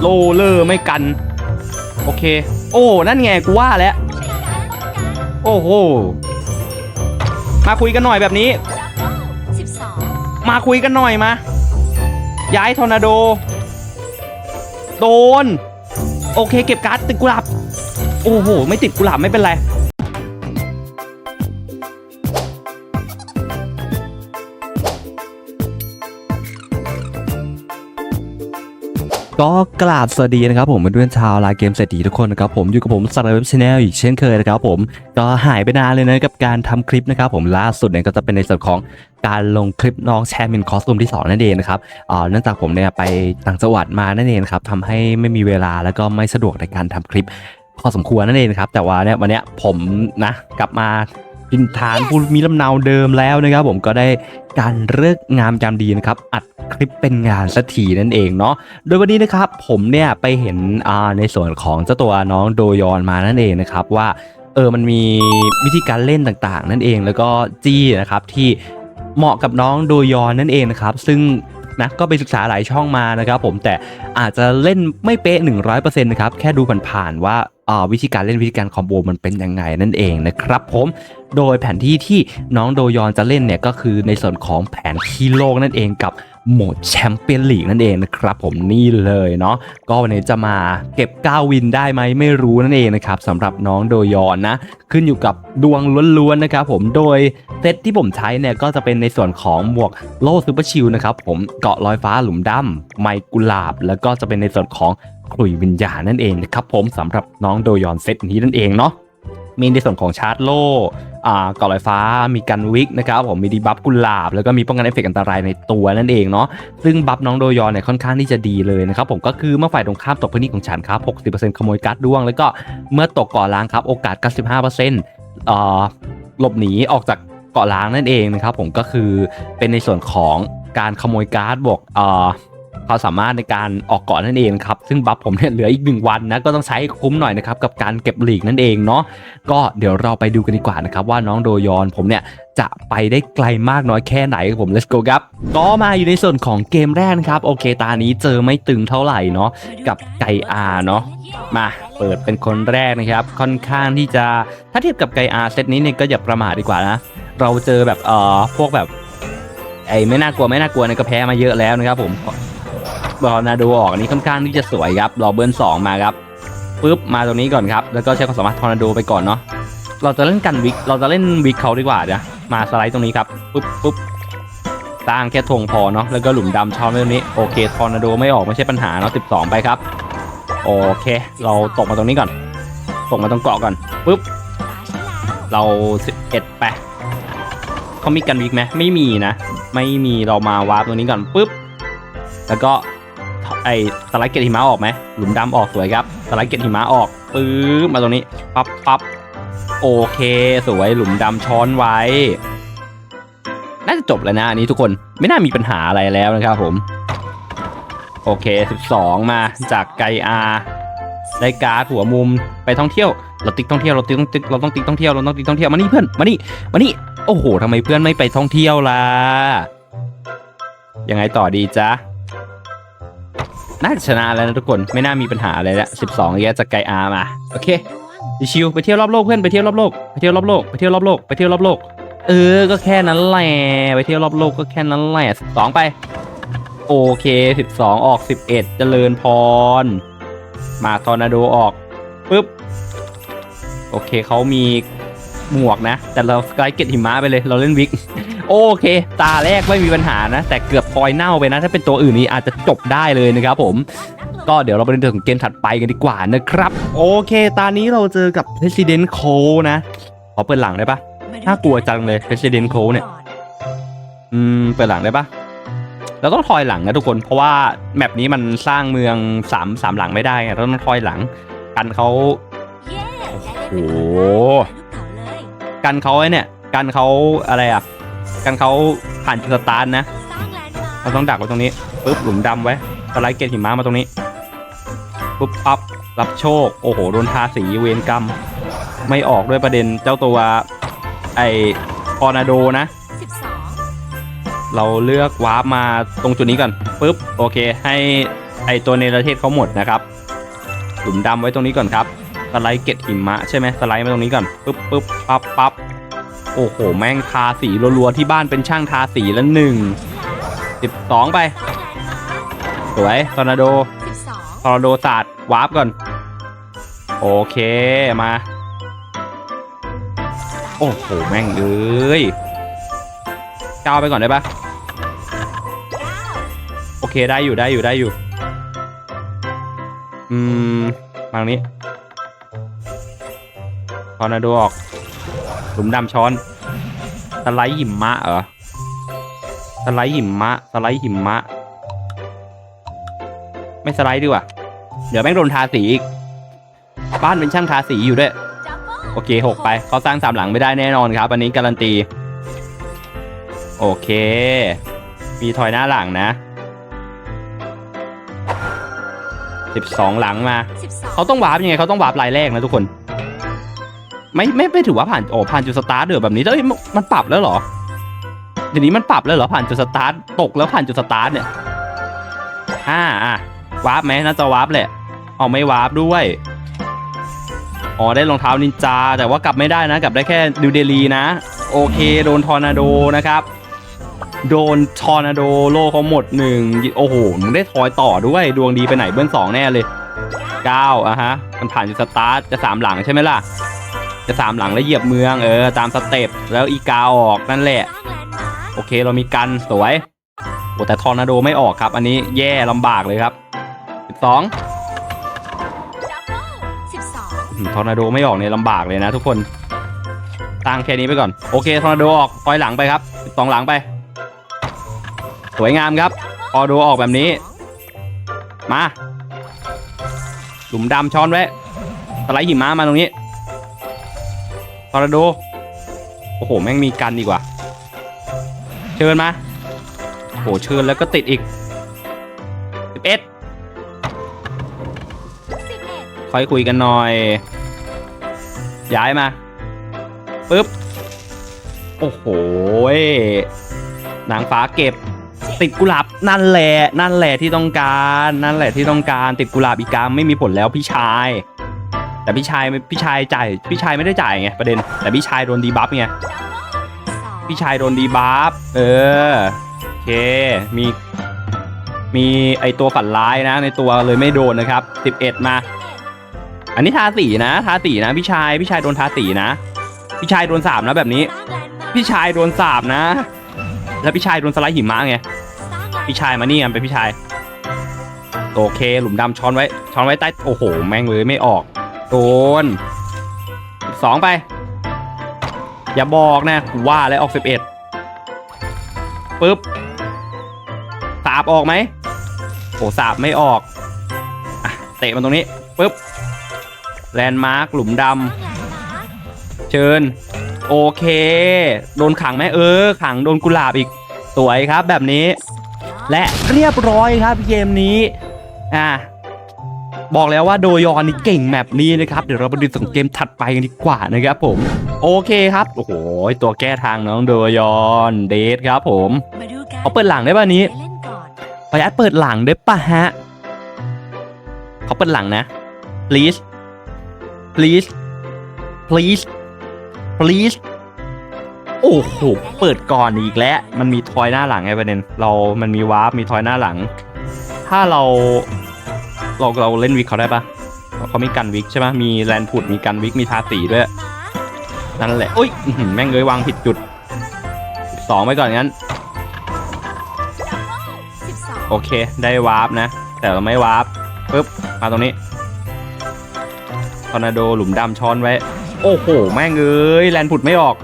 โลเลอร์ไม่กัน โอเค โอ้ นั่นไงกูว่าแล้ว โอ้โห มาคุยกันหน่อยแบบนี้ มาคุยกันหน่อยมา ย้ายทอร์นาโด โดน โอเค เก็บการ์ดติดกุหลาบ โอ้โห ไม่ติดกุหลาบไม่เป็นไร ก็กราบสวัสดีนะครับผมเพื่อนๆชาวลาเกมเศรษฐีทุกคนนะครับผมอยู่กับผมสตาร์เว็บชาแนลอีกเช่นเคยนะครับผมก็หายไปนานเลยนะกับการทำคลิปนะครับผมล่าสุดเนี่ยก็จะเป็นในส่วนของการลงคลิปน้องแชร์มินคอสตูมที่สองนั่นเองนะครับอ่าเนื่องจากผมเนี่ยไปต่างจังหวัดมานั่นเองครับทำให้ไม่มีเวลาแล้วก็ไม่สะดวกในการทำคลิปพอสมควรนั่นเองครับแต่ว่าเนี่ยวันเนี้ยผมนะกลับมา กินทานผู้มีลำเนาเดิมแล้วนะครับ ผมก็ได้การเลิกงามยามดีนะครับ อัดคลิปเป็นงานสักทีนั่นเองเนาะโดยวันนี้นะครับผมเนี่ยไปเห็นอ่าในส่วนของเจ้าตัวน้องโดยอนมานั่นเองนะครับว่าเออมันมีวิธีการเล่นต่างๆ นั่นเองแล้วก็จี้นะครับที่เหมาะกับน้องโดยอนนั่นเองนะครับ ซึ่งนะก็ไปศึกษาหลายช่องมานะครับผมแต่อาจจะเล่นไม่เป๊ะ 100%นะครับ แค่ดูผ่านๆว่าอ่า วิธีการเล่นวิธีการคอมโบมันเป็นยังไงนั่นเองนะครับผมโดยแผนที่ที่น้องโดยอนจะเล่นเนี่ยก็คือในส่วนของแผนคีโลกนั่นเองกับโหมดแชมเปี้ยนลีกนั่นเองนะครับผมนี่เลยเนาะก็วันนี้จะมาเก็บ 9 วินได้ไหมไม่รู้นั่นเองนะครับสำหรับน้องโดยอนนะ ขึ้นอยู่กับดวงล้วนๆนะครับผมโดยเซตที่ผมใช้เนี่ยก็จะเป็นในส่วนของหมวกโล่ซูเปอร์ชิลนะครับผมเกาะลอยฟ้าหลุมดำไมกุลาบ แล้วก็จะเป็นในส่วนของ ขลุ่ยวิญญาณนั่นเองนะครับผมสำหรับน้องโดยอนเซตนี้นั่นเองเนาะมีในส่วนของชาร์จโล่อ่าเกาะลอยฟ้า มีกันวิกนะครับผม มีดีบัฟกุหลาบ แล้วก็มีป้องกันเอฟเฟกต์อันตรายในตัวนั่นเองเนาะ ซึ่งบัฟน้องโดยอนเนี่ยค่อนข้างที่จะดีเลยนะครับผม ก็คือเมื่อฝ่ายตรงข้ามตกพื้นที่ของฉันครับ 60%ขโมยการ์ดด้วง แล้วก็เมื่อตกเกาะล้างครับ โอกาส 95%หลบหนีออกจากเกาะล้างนั่นเองนะครับผม ก็คือเป็นในส่วนของการขโมยการ์ดบวกอ่อ ความสามารถในการออกเกาะนั่นเองครับซึ่งบัฟผมเนี่ยเหลืออีกหนึ่งวันนะก็ต้องใช้คุ้มหน่อยนะครับกับการเก็บหลีกนั่นเองเนาะก็เดี๋ยวเราไปดูกันดีกว่านะครับว่าน้องโดยอนผมเนี่ยจะไปได้ไกลมากน้อยแค่ไหนครับผม let's go ครับ ก็มาอยู่ในส่วนของเกมแรกนะครับ โอเค ตานี้เจอไม่ตึงเท่าไหร่เนาะกับไก่อาเนาะมาเปิดเป็นคนแรกนะครับ ค่อนข้างที่จะถ้าเทียบกับไก่อาเซตนี้เนี่ยก็อย่าประมาทดีกว่านะ เราเจอแบบเอ่อพวกแบบไอ้ไม่น่ากลัวไม่น่ากลัวเนี่ยก็แพ้มาเยอะแล้วนะครับผม บอลนาดูออกอันนี้ค่อนข้างที่จะสวยครับรอเบิร์นสองมาครับปุ๊บมาตรงนี้ก่อนครับ แล้วก็ใช้ความสามารถทอร์นาโดไปก่อนเนาะเราจะเล่นกันวิกเราจะเล่นวิกเขาดีกว่าเดี๋ยวมาสไลด์ตรงนี้ครับปุ๊บปุ๊บสร้างแค่ธงพอเนาะแล้วก็หลุมดำช้อนไว้ตรงนี้โอเคทอร์นาโดไม่ออกไม่ใช่ปัญหาเนาะ12 ไปครับโอเค เราตกมาตรงนี้ก่อนตกมาตรงเกาะก่อนปุ๊บเรา11ไปเขามีกันวิกไหมไม่มีนะ ไม่มีเรามาวาร์ปตรงนี้ก่อนปุ๊บแล้วก็ ไอสไลด์เกตหิมะออกไหมหลุมดำออกสวยครับสไลด์เกตหิมะออกปื๊บมาตรงนี้ปั๊บปั๊บโอเคสวยหลุมดำช้อนไว้ น่าจะจบแล้วนะอันนี้ทุกคนไม่น่ามีปัญหาอะไรแล้วนะครับผม โอเค 12 มาจากไกอาได้การ์ดหัวมุมไปท่องเที่ยว เราติ๊กท่องเที่ยวเราติ๊กต้องติ๊กเราต้องติ๊กท่องเที่ยวเราต้องติ๊กท่องเที่ยวมานี่เพื่อนมานี่มานี่โอ้โหทำไมเพื่อนไม่ไปท่องเที่ยวล่ะยังไงต่อดีจ๊ะ น่าจะชนะแล้วนะทุกคนไม่น่ามีปัญหาอะไรแล้ว12แยจากไกอามาโอเคชิวไปเที่ยวรอบโลกเพื่อนไปเที่ยวรอบโลกไปเที่ยวรอบโลกไปเที่ยวรอบโลกไปเที่ยวรอบโลกเออก็แค่นั้นแหละไปเที่ยวรอบโลกก็แค่นั้นแหละ12ไป โอเค12องออก11เอ็ดเจริญพร มาทอร์นาโดออกปุ๊บโอเคเขามีหมวกนะ แต่เราสกายเก็ตหิมะไปเลยเราเล่นวิก โอเค ตาแรกไม่มีปัญหานะ แต่เกือบพลอยเน่าไปนะ ถ้าเป็นตัวอื่นนี้อาจจะจบได้เลยนะครับผมก็เดี๋ยวเราไปดูถึงเกมถัดไปกันดีกว่านะครับ โอเคตอนนี้เราเจอกับ President Cole นะ ขอเปิดหลังได้ปะน่ากลัวจังเลย President Cole เนี่ย อืม เปิดหลังได้ปะเราต้องทอยหลังนะทุกคน เพราะว่าแมปนี้มันสร้างเมืองสามสามหลังไม่ได้ไงเราต้องทอยหลัง กันเขาโอ้โหกันเขาไอ้เนี่ย กันเขาอะไรอะ กันเขาผ่านจุดสตาร์ทนะ เราต้องดักไว้ตรงนี้ปุ๊บหลุมดำไว้สไลด์เกตหิมะมาตรงนี้ปุ๊บปั๊บรับโชค โอ้โหโดนทาสีเวรกรรม ไม่ออกด้วยประเด็นเจ้าตัวไอพอร์นาโดนะ เราเลือกวาร์ปมาตรงจุดนี้ก่อนปุ๊บโอเค ให้ไอตัวเนรเทศเขาหมดนะครับหลุมดำไว้ตรงนี้ก่อนครับสไลด์เกล็ดหิมะใช่ไหมสไลด์มาตรงนี้ก่อนปึ๊บปึ๊บปั๊บปั๊บ โอ้โห แม่งทาสีรัวๆที่บ้านเป็นช่างทาสีแล้วหนึ่งสิบสองไป สวยทอร์นาโดสิบสองทอร์นาโดศาสตร์วาร์ปก่อน โอเคมา โอ้โห แม่งเอ้ยก้าวไปก่อนได้ปะโอเคได้อยู่ได้อยู่ได้อยู่ อืมมาตรงนี้ทอร์นาโดออก หลุมดำช้อน สไลด์หิมะเหรอ สไลด์หิมะ สไลด์หิมะ ไม่สไลด์ดีกว่า เดี๋ยวแม่งโดนทาสีอีก บ้านเป็นช่างทาสีอยู่ด้วยดับเบิลโอเคหกไป เขาสร้างสามหลังไม่ได้แน่นอนครับ อันนี้การันตี โอเค มีถอยหน้าหลังนะสิบสองหลังมาสิบสองเขาต้องวาร์ปยังไงเขาต้องวาร์ปลายแรกนะทุกคน ไม่ไม่ไม่ถือว่าผ่านโอ้ผ่านจุดสตาร์ทเดือแบบนี้เอ้ยมันปรับแล้วเหรอเดี๋ยวนี้มันปรับแล้วเหรอผ่านจุดสตาร์ทตกแล้วผ่านจุดสตาร์ทเนี่ยอ่าอะวาร์ปไหมน่าจะวาร์ปแหละเอาไม่วาร์ปด้วยอ๋อได้รองเท้านินจา แต่ว่ากลับไม่ได้นะ กลับได้แค่นิวเดลีนะ โอเคโดนทอร์นาโดนะครับ โดนทอร์นาโดโลเขาหมดหนึ่งโอ้โหมึงได้ทอยต่อด้วยดวงดีไปไหนเบื้องสองแน่เลยเก้าอะฮะ มันผ่านจุดสตาร์ทจะสามหลังใช่ไหมล่ะ จะสามหลังแล้วเหยียบเมืองเออตามสเต็ปแล้วอีกาออกนั่นแหละสร้างแลนด์มาร์คโอเคเรามีกันสวยโอ้แต่ทอร์นาโดไม่ออกครับ อันนี้แย่ลำบากเลยครับ12ดับเบิลสิบสองอืมทอร์นาโดไม่ออกเนี่ยลำบากเลยนะทุกคนตั้งแค่นี้ไปก่อน โอเคทอร์นาโดออกคอยหลังไปครับ12หลังไป สวยงามครับทอร์นาโดออกแบบนี้ มาหลุมดำช้อนไว้สไลด์หิมะมาตรงนี้ท อร์าโด โอ้โห แม่งมีกันดีกว่า เชิญมาโอ้โห เชิญแล้วก็ติดอีก11สิบเอ็ดค่อยคุยกันหน่อย ย้ายมาปึ๊บ โอ้โห นางฟ้าเก็บ ติดกุหลาบนั่นแหละ นั่นแหละที่ต้องการ นั่นแหละที่ต้องการ ติดกุหลาบอีกกามไม่มีผลแล้วพี่ชาย แต่พี่ชายพี่ชายจ่ายพี่ชายไม่ได้จ่ายไงประเด็น แต่พี่ชายโดนดีบัฟไงพี่ชายโดนดีบัฟเออโอเคมี มีไอตัวฝันร้ายนะ ในตัวเลยไม่โดนนะครับ 11 มา อันนี้ทาสีนะทาสีนะ พี่ชายพี่ชายโดนทาสีนะ พี่ชายโดนสามนะแบบนี้ พี่ชายโดนสาบนะ แล้วพี่ชายโดนสไลด์หิมะไงพี่ชายมานี่กันเป็นพี่ชายโอเค หลุมดำช้อนไว้ ช้อนไว้ใต้โอ้โห แม่งเลยไม่ออก โดนสองไป อย่าบอกนะกูว่าแล้วออกสิบเอ็ดปึ๊บสาบออกไหมโอ้สาบไม่ออกอะเตะมันตรงนี้ปึ๊บแลนด์มาร์คหลุมดำเชิญ โอเค โดนขังไหมเออ ขังโดนกุหลาบอีก สวยครับแบบนี้ และเรียบร้อยครับเกมนี้ อ่า บอกแล้วว่าโดยอนนี่เก่งแมปนี้นะครับ เดี๋ยวเราไปดูสังเกมถัดไปกันดีกว่านะครับผม โอเคครับ โอ้โห ตัวแก้ทางน้องโดยอนเดทครับผมเขาเปิดหลังได้ป่ะนี้ใครเล่นก่อนปยัดเปิดหลังได้ป่ะฮะเขาเปิดหลังนะ please please please please โอ้โห เปิดก่อนอีกแล้ว มันมีทอยหน้าหลังไงประเด็น เรา มันมีวาร์ป มีทอยหน้าหลัง ถ้าเรา เราเราเล่นวิกเขาได้ปะเขามีกันวิกใช่ไหมมีแลนผุดมีกันวิกมีทาสีด้วย นั่นแหละอุ้ยแม่งเลยวางผิดจุดสองไปก่อนงั้น โอเคได้วาร์ปนะ แต่เราไม่วาร์ปปึ๊บมาตรงนี้ทอร์นาโดหลุมดำช้อนไว้ โอ้โห แม่งเอ้ยแลนผุดไม่ออก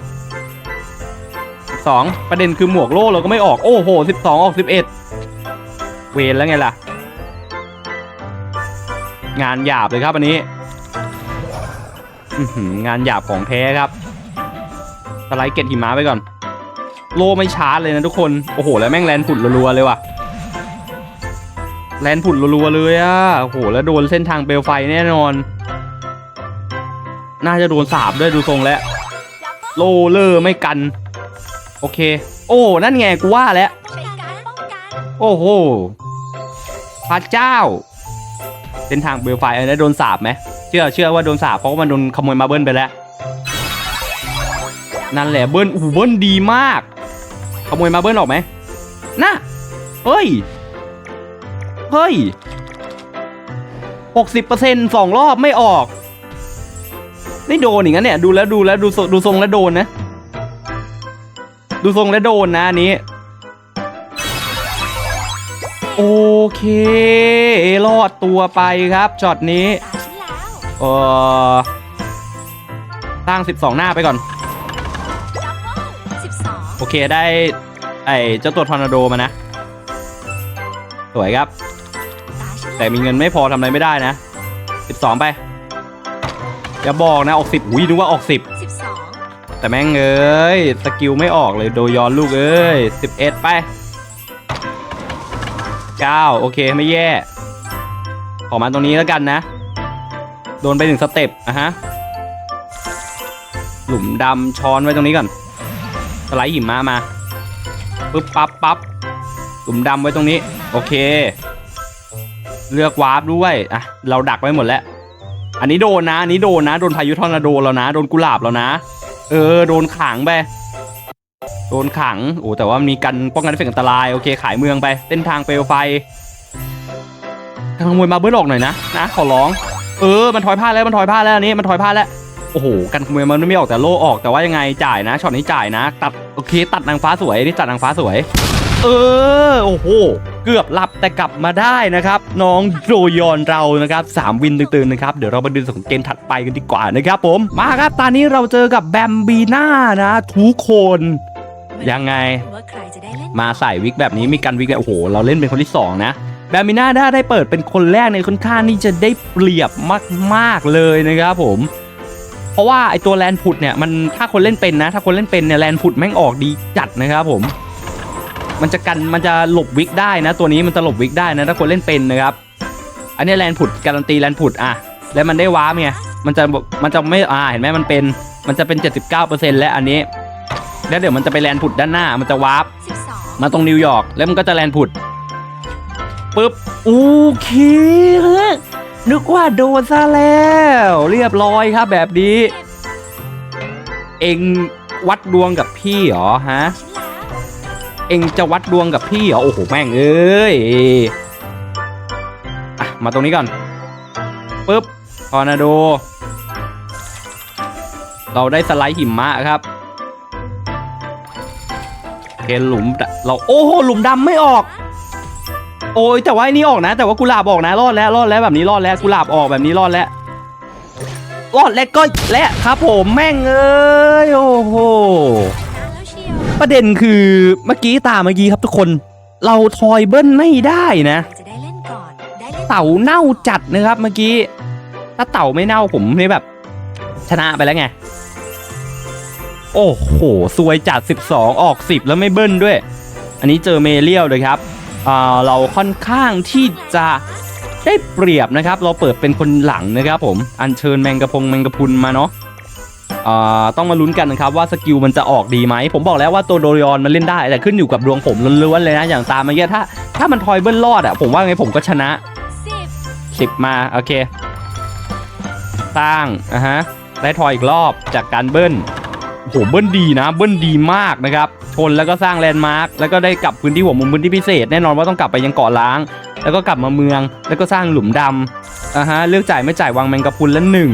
12ประเด็นคือหมวกโล่เราก็ไม่ออก โอ้โห12ออก11เวนแล้วไงล่ะ งานหยาบเลยครับอันนี้งานหยาบของแท้ครับสไลด์เก็ตหิมะไปก่อน โลไม่ชาร์จเลยนะทุกคน โอ้โห แล้วแม่งแลนด์ผุดรัวๆเลยว่ะแลนด์ผุดรัวๆเลยอะโอ้โห แล้วโดนเส้นทางเปลวไฟแน่นอน น่าจะโดนสาบด้วยดูทรงแล้ว โลเลอร์ไม่กัน โอเค โอ้นั่นไงกูว่าแล้ว โอ้โหพระเจ้า เส้นทางเบลไฟอันนี้โดนสาบไหมเชื่อเชื่อว่าโดนสาบเพราะว่ามันโดนขโมยมาเบิ้ลไปแล้ว นั่นแหละเบิ้ลอ้เบิ้ลดีมาก ขโมยมาเบิ้ลออกไหมน่ะเฮ้ย เฮ้ยหกสิบเปอร์เซ็นต์สองรอบไม่ออก ไม่โดนอย่างนั้นเนี่ย ดูแล้วดูแล้วดูทรงดูทรงแล้วโดนนะ ดูทรงแล้วโดนนะอันนี้ เครอดตัวไปครับช็อตนี้ตาฉันแล้วเออสร้าง 12 หน้าไปก่อนดับเบิลสิบสองโอเคได้ ไอเจ้าตัวทอร์นาโดมานะ สวยครับตาฉันแต่มีเงินไม่พอทำอะไรไม่ได้นะ 12 ไปอย่าบอกนะออก 10อุ้ยนึกว่าออก 10สิบสองแต่แม่งเอ้ย สกิลไม่ออกเลยโดยอนลูกเอ้ย 11 ไป 9 โอเคไม่แย่ ขอมาตรงนี้แล้วกันนะ โดนไปหนึ่งสเต็ปอะฮะ หลุมดำช้อนไว้ตรงนี้ก่อน สไลด์หิมะมาปึ๊บปั๊บปั๊บหลุมดำไว้ตรงนี้ โอเค เลือกวาร์ปด้วยอะเราดักไว้หมดแล้ว อันนี้โดนนะ อันนี้โดนนะ โดนพายุทอร์นาโดแล้วนะ โดนกุหลาบแล้วนะ เออ โดนขังไป ดนขังโอ้แต่ว่ามีกันป้องกันเอฟเฟกต์อันตรายโอเคขายเมืองไปเส้นทางเปลวไฟทางขโมยมาเบิ้ลออกหน่อยนะนะขอร้อง เออมันถอยผ้าแล้วมันถอยผ้าแล้วนี้มันถอยผ้าแล้วโอ้โหกันขโมยมันไม่ออกแต่โล่ออกแต่ว่ายังไงจ่ายนะช็อตนี้จ่ายนะ ตัดโอเค ตัดนางฟ้าสวยนี่ตัดนางฟ้าสวย เออโอ้โหเกือบหลับแต่กลับมาได้นะครับ น้องโจยอนเรานะครับสามวินตื่นๆนะครับ เดี๋ยวเรามาดูสองเกมถัดไปกันดีกว่านะครับผมมาครับตอนนี้เราเจอกับแบมบีน่านะทุกคน ยังไงว่าใครจะได้เล่นมาใส่วิกแบบนี้มีกันวิกแบบโอ้โห เราเล่นเป็นคนที่ 2 นะแบมบิน่าได้ได้เปิดเป็นคนแรกในค่อนข้างที่จะได้เปรียบมาก ๆ เลยนะครับผม เพราะว่าไอตัวแลนพุดเนี่ยมันถ้าคนเล่นเป็นนะ ถ้าคนเล่นเป็นเนี่ยแลนพุดแม่งออกดีจัดนะครับผม มันจะกันมันจะหลบวิกได้นะ ตัวนี้มันจะหลบวิกได้นะ ถ้าคนเล่นเป็นนะครับ อันนี้แลนพุดการันตีแลนพุดอะแล้วมันได้ว้าร์ปไงมันจะมันจะไม่อ่าเห็นไหมมันเป็นมันจะเป็น 79%แล้วอันนี้ แล้วเดี๋ยวมันจะไปแลนพุดด้านหน้า มันจะวาร์ปสิบสองมาตรงนิวยอร์กแล้วมันก็จะแลนด์ผุดปุ๊บโอเคฮะนึกว่าโดนซะแล้ว เรียบร้อยครับแบบนี้ เองวัดดวงกับพี่เหรอฮะฉันแล้วเองจะวัดดวงกับพี่เหรอโอ้โหแม่งเอ้ยอะมาตรงนี้ก่อนปุ๊บทอร์นาโด เราได้สไลด์หิมะครับ โอเคหลุมดเราโอ้โหหลุมดำไม่ออก โอ้ยแต่ว่าไอ้นี่ออกนะ แต่ว่ากุหลาบออกนะรอดแล้วรอดแล้วแบบนี้รอดแล้วกุหลาบออกแบบนี้รอดแล้วรอดแล้วก็และครับผมแม่งเอ้ยโอ้โหประเด็นคือเมื่อกี้ตาเมื่อกี้ครับทุกคน เราทอยเบิ้ลไม่ได้นะเล่นก่อนได้เล่นเต่าเน่าจัดนะครับเมื่อกี้ ถ้าเต่าไม่เน่าผมนี่แบบ ชนะไปแล้วไง โอ้โหซวยจัด 12 ออก 10 แล้วไม่เบิ้ลด้วย อันนี้เจอเมเรียลเลยครับเราค่อนข้างที่จะได้เปรียบนะครับ เราเปิดเป็นคนหลังนะครับผม อัญเชิญแมงกะพงแมงกะพรุนมาเนาะต้องมาลุ้นกันนะครับว่าสกิลมันจะออกดีไหม ผมบอกแล้วว่าตัวโดรยอนมันเล่นได้ แต่ขึ้นอยู่กับดวงผมล้วนๆเลยนะ อย่างตามเมื่อกี้ถ้าถ้ามันทอยเบิ้ลรอดอะผมว่าไงผมก็ชนะสิบสิบมาโอเค สร้างอะฮะได้ทอยอีกรอบจากการเบิ้ล โอ้โหเบิ้ลดีนะ เบิ้ลดีมากนะครับชนแล้วก็สร้างแลนด์มาร์คแล้วก็ได้กลับพื้นที่หัวมุมพื้นที่พิเศษแน่นอนว่าต้องกลับไปยังเกาะล้าง แล้วก็กลับมาเมือง แล้วก็สร้างหลุมดำอะฮะเลือกจ่ายไม่จ่ายวางแมงกะพรุนละหนึ่ง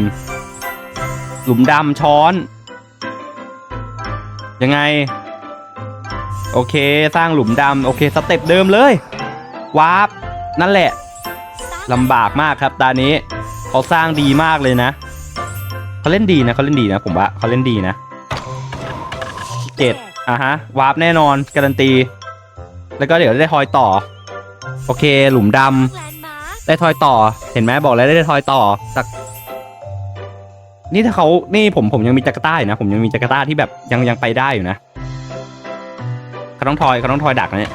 หลุมดำช้อน ยังไง โอเคสร้างหลุมดำโอเคสเต็ปเดิมเลยวาร์ปนั่นแหละลำบากมากครับตานี้เขาสร้างดีมากเลยนะเขาเล่นดีนะเขาเล่นดีนะผมว่าเขาเล่นดีนะ เจ็ดอะฮะ วาร์ปแน่นอนการันตี แล้วก็เดี๋ยวได้ทอยต่อ โอเค หลุมดำได้ทอยต่อ เห็นไหมบอกแล้วได้ทอยต่อจากนี่ถ้าเขานี่ผมผมยังมีจักรต้าอยู่นะ ผมยังมีจักรต้าที่แบบยังยังไปได้อยู่นะเขาต้องทอยเขาต้องทอยดักนะเนี่ย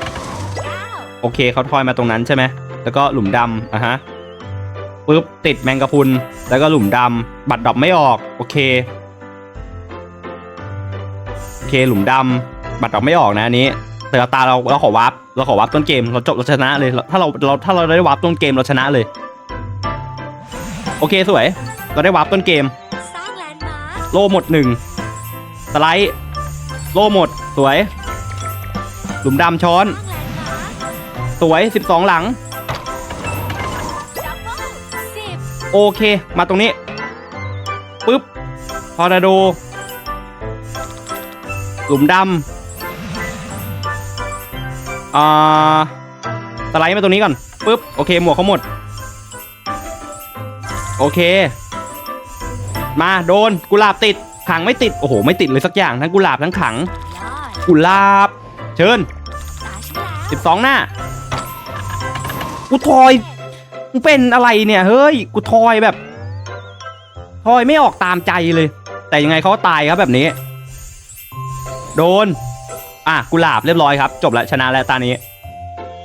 โอเคเขาทอยมาตรงนั้นใช่ไหมแล้วก็หลุมดำอะฮะปุ๊บติดแมงกะพุนแล้วก็หลุมดำบัตรดรอปไม่ออก โอเค เคหลุมดำบัตรดรอปไม่ออกนะอันนี้เแต่ตาเราเราขอวาร์ปเราขอวาร์ปต้นเกมเราจบเราชนะเลยถ้าเราเราถ้าเราได้วาร์ปต้นเกมเราชนะเลย โอเคสวย เราได้วาร์ปต้นเกม สร้างแลนด์มาร์คโล่หมดหนึ่งสไลด์โล่หมดสวย หลุมดำช้อน สร้างแลนด์มาร์คสวย 12 หลัง ดับเบิลสิบโอเค มาตรงนี้ปุ๊บ ทอร์นาโด หลุมดำอ่าสไลด์มาตรงนี้ก่อนปุ๊บโอเคหมวกเขาหมด โอเค มาโดนกุหลาบติดขังไม่ติด โอ้โห ไม่ติดเลยสักอย่าง ทั้งกุหลาบทั้งขัง กุหลาบ เชิญตาฉันแล้ว12หน้ากูทอยมึงเป็นอะไรเนี่ย เฮ้ย กูทอยแบบ ทอยไม่ออกตามใจเลย แต่ยังไงเขาตายครับแบบนี้ โดน อะกุหลาบเรียบร้อยครับ จบแล้วชนะแล้วตานี้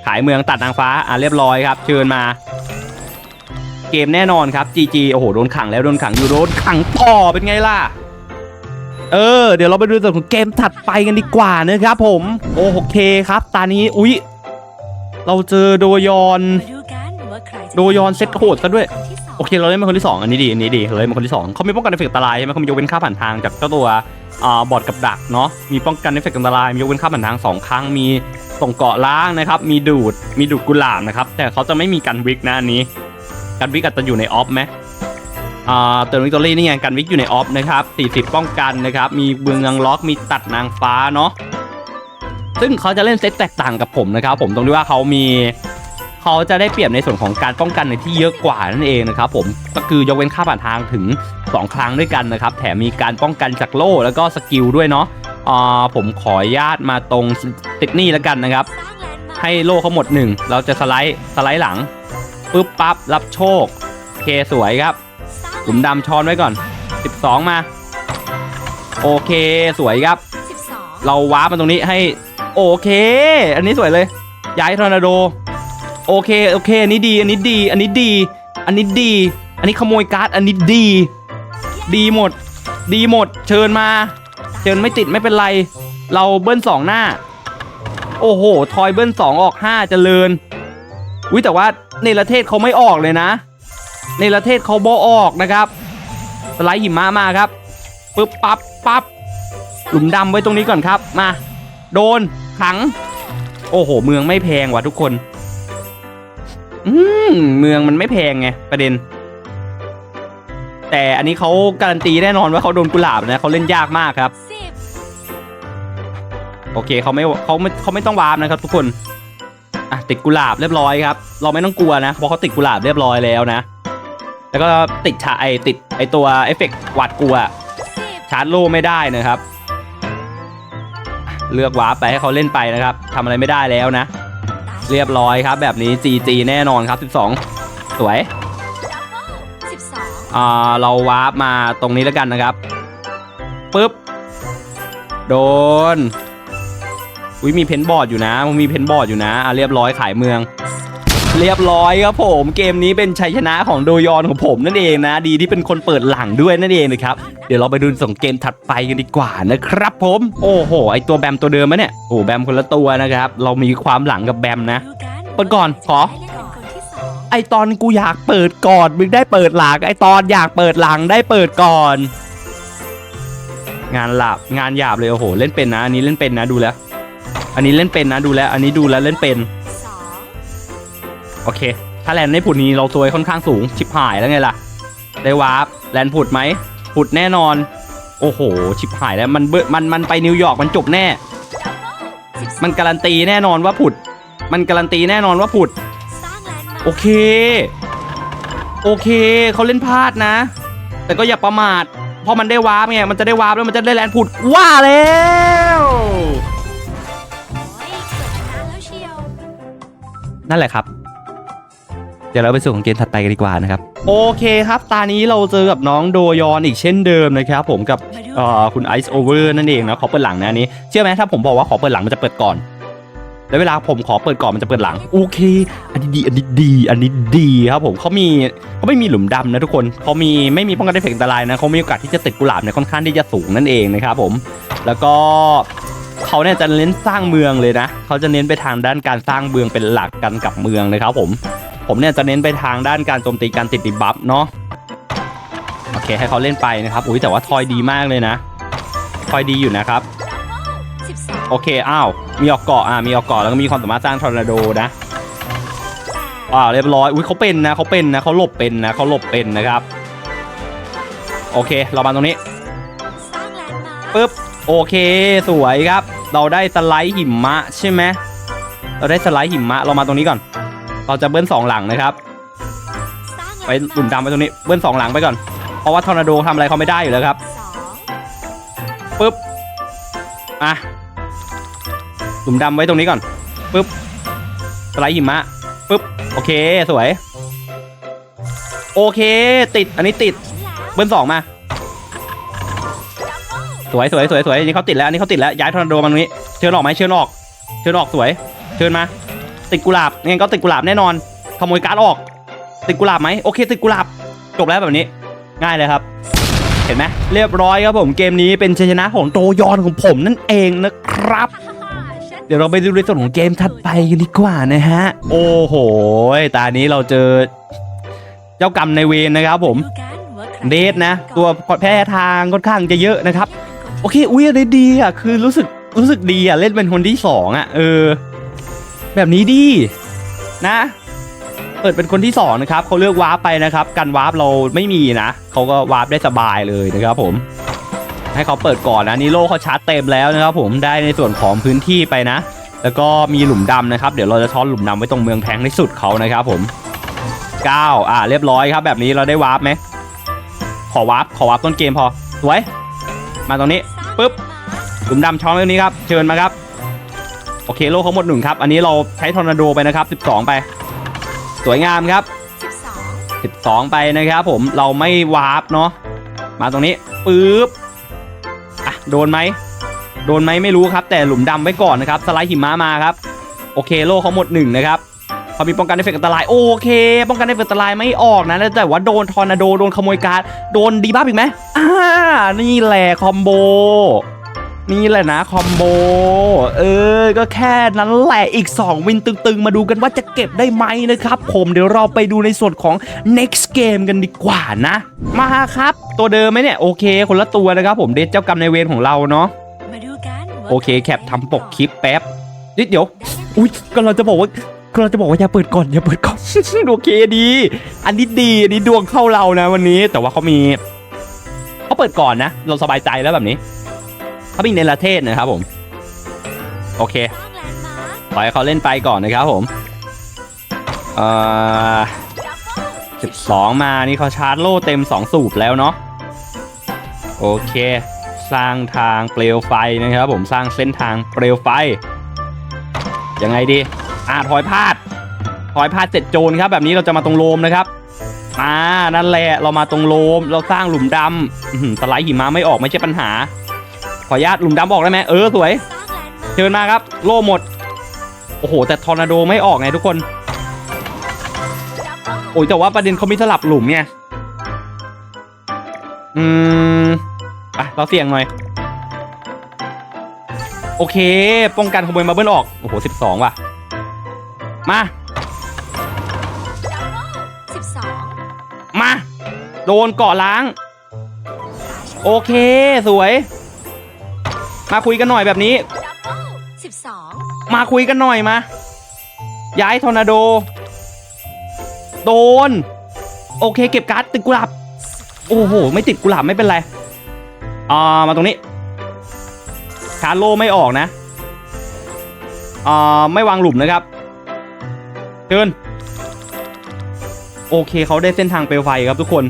ขายเมืองตัดนางฟ้า อะเรียบร้อยครับ เชิญมา เกมแน่นอนครับ GG โอ้โหโดนขังแล้วโดนขังอยู่โดนขังต่อเป็นไงล่ะ เออ เดี๋ยวเราไปดูส่วนของเกมถัดไปกันดีกว่านะครับผมโอเคครับ ตานี้อุ๊ยเราเจอโดยอนโดยอนเซ็ตโหดซะด้วยโอเคเราเล่นเป็นคนที่ 2 อันนี้ดีอันนี้ดีเราเล่นเป็นคนที่2เขาไมีป้องกันเอฟเฟกต์อันตรายใช่ไหมเขามียกเว้นค่าผ่านทางจากเจ้าตัว บอดกับดักเนาะมีป้องกันเอฟเฟกต์อันตราย มียกเว้นค่าผ่านทางสองครั้งมีส่งเกาะล้างนะครับ มีดูดมีดูดกุหลาบนะครับ แต่เขาจะไม่มีกันวิกนะอันนี้ กันวิกอาจจะอยู่ในออฟไหมอ่าเติมวิกตอรี่นี่ไงกันวิกอยู่ในออฟนะครับ40 ป้องกันนะครับ มีเบืองล็อกมีตัดนางฟ้าเนาะซึ่งเขาจะเล่นเซตแตกต่างกับผมนะครับ ผมตรงที่ว่าเขามีเขาจะได้เปรียบในส่วนของการป้องกันในที่เยอะกว่านั่นเองนะครับผมก็คือยกเว้นค่าผ่านทางถึง 2 ครั้งด้วยกันนะครับ แถมมีการป้องกันจากโล่แล้วก็สกิลด้วยเนาะอ่าผมขออนุญาตมาตรงติดนี่แล้วกันนะครับสร้างแลนด์มาร์คให้โล่เขาหมดหนึ่งเราจะสไลด์สไลด์หลังปึ๊บปั๊บรับโชคโอเคสวยครับสร้างหลุมดำช้อนไว้ก่อน 12 มา โอเคสวยครับสิบสองเราวาร์ปมาตรงนี้ให้โอเค อันนี้สวยเลย ย้ายทอร์นาโด โอเคโอเคอันนี้ดี อันนี้ดี อันนี้ดี อันนี้ดี อันนี้ขโมยการ์ดอันนี้ดี ดีหมด ดีหมด เชิญมา เชิญไม่ติดไม่เป็นไร เราเบิ้ลสองหน้า โอ้โห ทอยเบิ้ลสองออกห้าเจริญอุ้ยแต่ว่าในประเทศเขาไม่ออกเลยนะ ในประเทศเขาบอออกนะครับ สไลด์หิมะมาครับปึ๊บปั๊บปั๊บหลุมดำไว้ตรงนี้ก่อนครับ มา โดนขัง โอ้โห เมืองไม่แพงว่ะทุกคน อืมเมืองมันไม่แพงไงประเด็น แต่อันนี้เขาการันตีแน่นอนว่าเขาโดนกุหลาบนะเขาเล่นยากมากครับ โอเคเขาไม่เขาไม่เขาไม่ต้องวาร์ปนะครับ ทุกคนอะติดกุหลาบเรียบร้อยครับ เราไม่ต้องกลัวนะเพราะเขาติดกุหลาบเรียบร้อยแล้วนะ แล้วก็ติดฉาไอติดไอตัวเอฟเฟกต์หวาดกลัว ชาร์จโล่ไม่ได้นะครับ เลือกวาร์ปไปให้เขาเล่นไปนะครับทำอะไรไม่ได้แล้วนะ เรียบร้อยครับ แบบนี้ GG แน่นอนครับ 12 สวย เราวาร์ปมาตรงนี้แล้วกันนะครับปุ๊บโดนอุ้ยมีเพนบอร์ดอยู่นะมันมีเพนบอร์ดอยู่นะอะเรียบร้อยขายเมือง เรียบร้อยครับผมเกมนี้เป็นชัยชนะของโดยอนของผมนั่นเองนะ ดีที่เป็นคนเปิดหลังด้วยนั่นเองนะครับเดี๋ยวเราไปดูส่งเกมถัดไปกันดีกว่านะครับผมโอ้โหไอตัวแบมตัวเดิมมะเนี่ยโอ้แบมคนละตัวนะครับ เรามีความหลังกับแบมนะเปิดก่อนขอ ไอตอนกูอยากเปิดก่อน มึงได้เปิดหลัง ไอตอนอยากเปิดหลังได้เปิดก่อน งานหลับงานหยาบเลยโอ้โห เล่นเป็นนะ อันนี้เล่นเป็นนะดูแล้ว อันนี้เล่นเป็นนะดูแล้ว อันนี้ดูแล้วเล่นเป็น โอเค ถ้าแลนด์ไม่ผุดนี้เราซวยค่อนข้างสูง ชิบหายแล้วไงล่ะ ได้วาร์ปแลนด์ผุดไหมผุดแน่นอน โอ้โห ชิบหายแล้วมันเบิมันมันไปนิวยอร์กมันจบแน่ มันการันตีแน่นอนว่าผุด มันการันตีแน่นอนว่าผุด โอเค โอเคเขาเล่นพลาดนะ แต่ก็อย่าประมาทเพราะมันได้วาร์ปไงมันจะได้วาร์ปแล้วมันจะได้แลนด์ผุดว่าแล้วโอ้ยเลยนั่นแหละครับ เดี๋ยวเราไปสู่ของเกมถัดไปกันดีกว่านะครับ โอเคครับตานี้เราเจอกับน้องโดยอนอีกเช่นเดิมนะครับผมกับคุณไอซ์โอเวอร์นั่นเองนะขอเปิดหลังนะอันนี้ เชื่อไหมถ้าผมบอกว่าขอเปิดหลังมันจะเปิดก่อน แล้วเวลาผมขอเปิดก่อนมันจะเปิดหลังโอเค อันนี้ดีอันนี้ดีอันนี้ดีครับผมเขามีเขาไม่มีหลุมดำนะทุกคนเขามีไม่มีป้องกันได้เฟกอันตรายนะเขามีโอกาสที่จะติดกุหลาบเนี่ยค่อนข้างที่จะสูงนั่นเองนะครับผมแล้วก็เขาเนี่ยจะเน้นสร้างเมืองเลยนะเขาจะเน้นไปทางด้านการสร้างเมืองเป็นหลักกันกับเมืองนะครับผมผมเนี่ยจะเน้นไปทางด้านการโจมตีการติดดิบัฟเนาะโอเคให้เขาเล่นไปนะครับอุ้ยแต่ว่าทอยดีมากเลยนะทอยดีอยู่นะครับ โอเค อ้าว มีออกเกาะอ่ามีออกเกาะแล้วก็มีความสามารถสร้างทอร์นาโดนะแปดอ่าเรียบร้อย อุ้ยเขาเป็นนะเขาเป็นนะเขาหลบเป็นนะเขาหลบเป็นนะครับ โอเค เรามาตรงนี้สร้างแลนด์มาร์คปึ๊บ โอเค สวยครับ เราได้สไลด์หิมะใช่ไหมเราได้สไลด์หิมะ เรามาตรงนี้ก่อน เราจะเบิ้ลสองหลังนะครับสร้างแลนด์ไปหลุมดำไปตรงนี้ เบิ้ลสองหลังไปก่อน เพราะว่าทอร์นาโดทำอะไรเขาไม่ได้อยู่แล้วครับสองปึ๊บ อะ หลุมดำไว้ตรงนี้ก่อนปึ๊บสไลด์หิมะปึ๊บโอเคสวย โอเค ติดอันนี้ติดเบิ้ลสองมา สวยสวยสวยสวยอันนี้เขาติดแล้วอันนี้เขาติดแล้วย้ายทอร์นาโดมาตรงนี้เชิญออกไหมเชิญออก เชิญออกสวย เชิญมา ติดกุหลาบงั้นก็ติดกุหลาบแน่นอนขโมยการ์ดออก ติดกุหลาบไหมโอเค ติดกุหลาบจบแล้วแบบนี้ ง่ายเลยครับเห็นไหมเรียบร้อยครับผมเกมนี้เป็นชัยชนะของโตยอนของผมนั่นเองนะครับ ดี๋ยวเราไปดูในส่วนของเกมถัดไปกันดีกว่านะฮะ โอ้โห ตานี้เราเจอเจ้ากรรมในเวรนะครับ ผมเดทนะ ตัวแพ้ทางค่อนข้างจะเยอะนะครับ โอเค อุ้ยอะไรดีอะ คือรู้สึกรู้สึกดีอะ เล่นเป็นคนที่สองอะ เออ แบบนี้ดีนะ เปิดเป็นคนที่สองนะครับเขาเลือกวาร์ปไปนะครับกันวาร์ปเราไม่มีนะเขาก็วาร์ปได้สบายเลยนะครับผม ให้เขาเปิดก่อนนะนี่โลเขาชาร์จเต็มแล้วนะครับผมได้ในส่วนของพื้นที่ไปนะ แล้วก็มีหลุมดำนะครับเดี๋ยวเราจะช้อนหลุมดำไว้ตรงเมืองแพงที่สุดเขานะครับผม9อ่าเรียบร้อยครับ แบบนี้เราได้วาร์ปไหมขอวาร์ปขอวาร์ปต้นเกมพอสวยมาตรงนี้ปึ๊บหลุมดำช้อนไว้ตรงนี้ครับเชิญมาครับโอเคโลกเขาหมดหนึ่งครับ อันนี้เราใช้ทอร์นาโดไปนะครับ 12 ไป สวยงามครับสิบสอง12 ไปนะครับผมเราไม่วาร์ปเนาะมาตรงนี้ปึ๊บอะ โดนไหมโดนไหมไม่รู้ครับ แต่หลุมดำไว้ก่อนนะครับสไลด์หิมะมาครับ โอเคโล่เขาหมดหนึ่งนะครับเขามีป้องกันเอฟเฟกต์อันตรายโอเค ป้องกันเอฟเฟกต์อันตรายไม่ออกนะแต่ว่าโดนทอร์นาโดโดนขโมยการ์ดโดนดีบัฟอีกไหมอ่านี่แหละคอมโบ นี่แหละนะคอมโบ เออ ก็แค่นั้นแหละอีก 2 วินตึงๆ มาดูกันว่าจะเก็บได้ไหมนะครับ ผมเดี๋ยวเราไปดูในส่วนของ next game กันดีกว่านะ มาครับ ตัวเดิมไหมเนี่ย โอเค คนละตัวนะครับผมเดชเจ้ากรรมในเวรของเราเนาะมาดูกันโอเคแคปทำปกคลิปแป๊บนิดเดี๋ยว อุ้ยก็เราจะบอกว่าก็เราจะบอกว่าอย่าเปิดก่อนอย่าเปิดก่อนโอเคดี อันนี้ดีอันนี้ดวงเข้าเรานะวันนี้ แต่ว่าเขามีเขาเปิดก่อนนะ เราสบายใจแล้วแบบนี้ เขามีเนรเทศนะครับผม โอเคปล่อยเขาเล่นไปก่อนนะครับผม เอ่อดับเบิล12มานี่เขาชาร์จโล่เต็ม2สูบแล้วเนาะโอเค สร้างทางเปลวไฟนะครับ ผมสร้างเส้นทางเปลวไฟยังไงดีอ่าถอยพลาดถอยพลาดเสร็จโจรครับ แบบนี้เราจะมาตรงโลมนะครับอ่านั่นแหละเรามาตรงโลม เราสร้างหลุมดำสไลด์หิมะไม่ออกไม่ใช่ปัญหา ขออนุญาตหลุมดำออกได้ไหมเออสวยสร้างแลนด์มาร์คเชิญมาครับ โล่หมด โอ้โห แต่ทอร์นาโดไม่ออกไงทุกคนดับเบิลโอ้ยแต่ว่าประเด็นเขามีสลับหลุมเนี่ยอืมอะเราเสี่ยงหน่อย โอเค ป้องกันขโมยมาเบิ้ลออก โอ้โหสิบสองว่ะ มาสิบสองมา โดนเกาะล้าง โอเค สวย มาคุยกันหน่อยแบบนี้ มาคุยกันหน่อยมา ย้ายทอร์นาโด โดน โอเค เก็บการ์ดติดกุหลาบ โอ้โห ไม่ติดกุหลาบไม่เป็นไร อ่า มาตรงนี้คาร์โลไม่ออกนะ อ่า ไม่วางหลุมนะครับเชิญโอเคเขาได้เส้นทางเปลวไฟครับทุกคน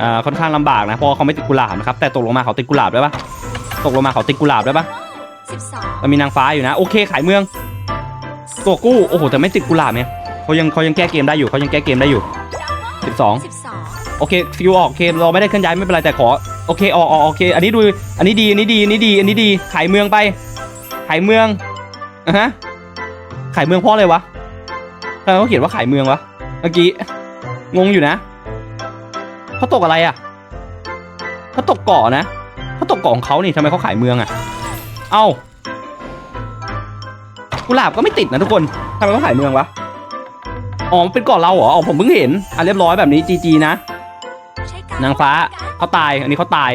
อ่า ค่อนข้างลำบากนะ เพราะเขาไม่ติดกุหลาบนะครับ แต่ตกลงมาเขาติดกุหลาบได้ปะ ตกลงมาเขาติดกุหลาบได้ปะสิบสองมันมีนางฟ้าอยู่นะ โอเคขายเมืองตัวกู้โอ้โหแต่ไม่ติดกุหลาบเนี่ยเขายังเขายังแก้เกมได้อยู่เขายังแก้เกมได้อยู่ 12สิบสองโอเคฟิวออกโอเคเราไม่ได้เคลื่อนย้ายไม่เป็นไรแต่ขอโอเคออกออกโอเค อันนี้ดู อันนี้ดีอันนี้ดีอันนี้ดีอันนี้ดีขายเมืองไปขายเมืองอะฮะขายเมืองเพราะอะไรวะทำไมเขาเขียนว่าขายเมืองวะเมื่อกี้งงอยู่นะเขาตกอะไรอะเขาตกเกาะนะ เขาตกกาะของเขานี่ทำไมเขาขายเมืองอะเอ้ากุหลาบก็ไม่ติดนะทุกคนทำไมต้องถ่ายเมืองวะอ๋อมเป็นเกาะเราเหรออ๋อผมเพิ่งเห็นอะเรียบร้อยแบบนี้จีจีนะนางฟ้าเขาตายอันนี้เขาตาย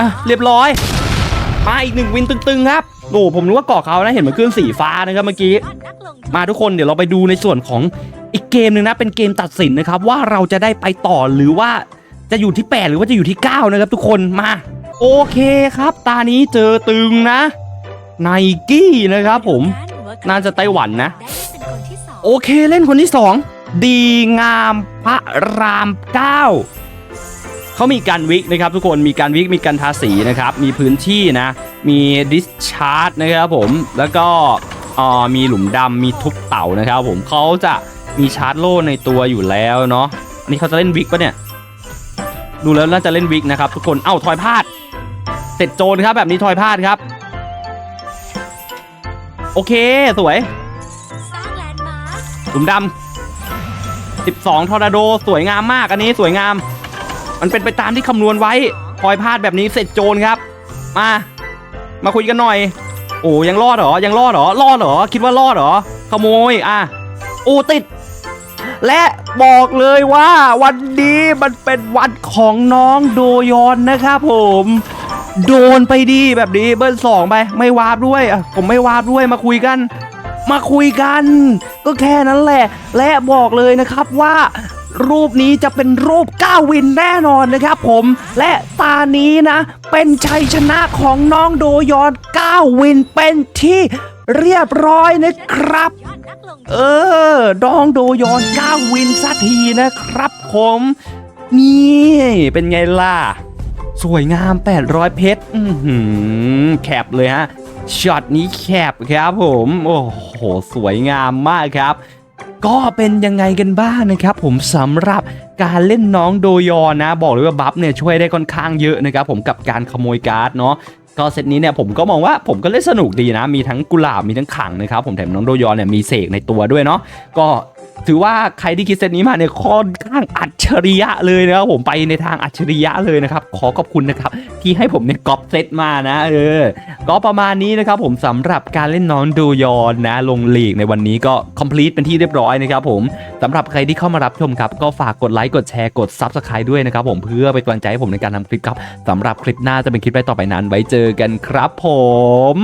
อะเรียบร้อยมาอีกหนึ่งวินตึงๆครับโอ้ผมนึกว่าเกาะเขานะเห็นมันขึ้นสีฟ้านะครับเมื่อกี้มาทุกคนเดี๋ยวเราไปดูในส่วนของอีกเกมหนึ่งนะเป็นเกมตัดสินนะครับว่าเราจะได้ไปต่อหรือว่า จะอยู่ที่ 8 หรือว่าจะอยู่ที่ 9 นะครับทุกคนมา โอเคครับ ตานี้เจอตึงนะไนกี้นะครับผม น่าจะไต้หวันนะ โอเคเล่นคนที่ 2 ดีงามพระราม9เขามีการวิกนะครับทุกคนมีการวิกมีการทาสีนะครับ มีพื้นที่นะ มีดิสชาร์ e นะครับผมแล้วก็อ่อมีหลุมดำมีทุบเต่านะครับผมเขาจะมีชาร์จโล่ในตัวอยู่แล้วเนาะนี่เขาจะเล่นวิกปะเนี่ย ดูแล้วน่าจะเล่นวิกนะครับทุกคนเอ้าทอยพลาดเสร็จโจรครับแบบนี้ทอยพลาดครับ โอเคสวยสุมดำ12ทอร์นาโดสวยงามมากอันนี้สวยงาม มันเป็นไปตามที่คำนวณไว้พลอยพลาดแบบนี้เสร็จโจรครับ มา มาคุยกันหน่อย โอ้ยังรอดเหรอยังรอดเหรอรอดเหรอคิดว่ารอดเหรอขโมยอะโอ้ติด และบอกเลยว่าวันนี้มันเป็นวันของน้องโดยอนนะครับผม โดนไปดีแบบนี้เบิ้ลสองไปไม่วาบด้วยผมไม่วาบด้วยมาคุยกัน มาคุยกัน ก็แค่นั้นแหละ และบอกเลยนะครับว่ารูปนี้จะเป็นรูปก้าวินแน่นอนนะครับผม และตานี้นะ เป็นชัยชนะของน้องโดยอนก้าวินเป็นที่ เรียบร้อยนะครับ เออ ดองโดยอนก้าวินสักทีนะครับผมนี่เป็นไงล่ะ สวยงาม 800 เพชรอื้อหือแคปเลยฮะช็อตนี้แคปครับผม โอ้โห สวยงามมากครับ ก็เป็นยังไงกันบ้างนะครับผมสำหรับการเล่นน้องโดยอนนะ บอกเลยว่าบัฟเนี่ยช่วยได้ค่อนข้างเยอะนะครับผมกับการขโมยการ์ดเนาะ ก็เซตนี้เนี่ยผมก็มองว่าผมก็เล่นสนุกดีนะ มีทั้งกุหลาบมีทั้งขังนะครับผมแถมน้องโดยอนเนี่ยมีเสกในตัวด้วยเนาะก็ ถือว่าใครที่คิดเซตนี้มาเนี่ยค่อนข้างอัจฉริยะเลยนะครับผมไปในทางอัจฉริยะเลยนะครับ ขอขอบคุณนะครับ ที่ให้ผมเนี่ยก๊อปเซตมานะเออก็ประมาณนี้นะครับผมสำหรับการเล่นน้องดูยอนนะ ลงลีกในวันนี้ก็ complete เป็นที่เรียบร้อยนะครับผมสำหรับใครที่เข้ามารับชมครับ ก็ฝากกดไลค์กดแชร์กด subscribe ด้วยนะครับผมเพื่อเป็นกำลังใจให้ผมในการทำคลิปครับสำหรับคลิปหน้าจะเป็นคลิปไปต่อไปนั้นไว้เจอกันครับผม